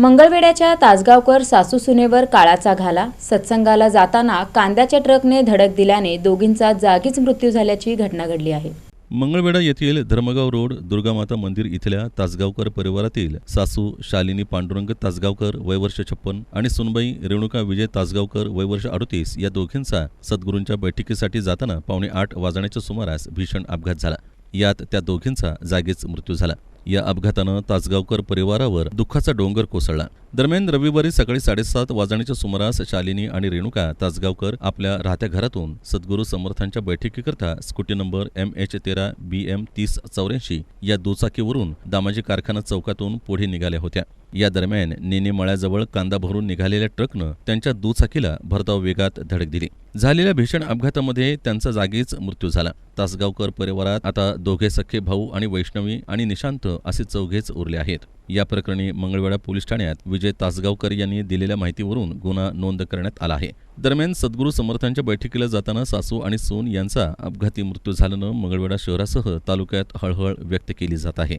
मंगळवेड्याच्या तासगावकर सासू सुनेवर काळाचा घाला. सत्संगाला जाताना कांद्याच्या ट्रकने धडक दिल्याने दोघींचा जागीच मृत्यू झाल्याची घटना घडली आहे. मंगळवेढा येथील धर्मगाव रोड दुर्गामाता मंदिर इथल्या तासगावकर परिवारातील सासू शालिनी पांडुरंग तासगावकर वयवर्ष छप्पन आणि सुनबाई रेणुका विजय तासगावकर वयवर्ष अडतीस या दोघींचा सद्गुरूंच्या बैठकीसाठी जाताना पावणे आठ वाजण्याच्या सुमारास भीषण अपघात झाला. यात त्या दोघींचा जागीच मृत्यू झाला. या अपघातानं तासगावकर परिवारावर दुःखाचा डोंगर कोसळला. दरम्यान रविवारी सकाळी साडेसात वाजण्याच्या सुमारास शालिनी आणि रेणुका तासगावकर आपल्या राहत्या घरातून सद्गुरू समर्थांच्या बैठकीकरता स्कूटी नंबर एम एच तेरा बी एम तीस चौऱ्याऐंशी या दुचाकीवरून दामाजी कारखाना चौकातून पुढे निघाल्या होत्या. या दरम्यान नेने मळ्याजवळ कांदा भरून निघालेल्या ट्रकनं त्यांच्या दुचाकीला भरधाव वेगात धडक दिली. झालेल्या भीषण अपघातामध्ये त्यांचा जागीच मृत्यू झाला. तासगावकर परिवारात आता दोघे सख्खे भाऊ आणि वैष्णवी आणि निशांत असे चौघेच उरले आहेत. या प्रकरणी मंगळवेढा पोलीस ठाण्यात विजय तासगावकर यांनी दिलेल्या माहितीवरून गुन्हा नोंद करण्यात आला आहे. दरम्यान सद्गुरू समर्थांच्या बैठकीला जाताना सासू आणि सून यांचा अपघाती मृत्यू झाल्यानं मंगळवेढा शहरासह तालुक्यात हळहळ व्यक्त केली जात आहे.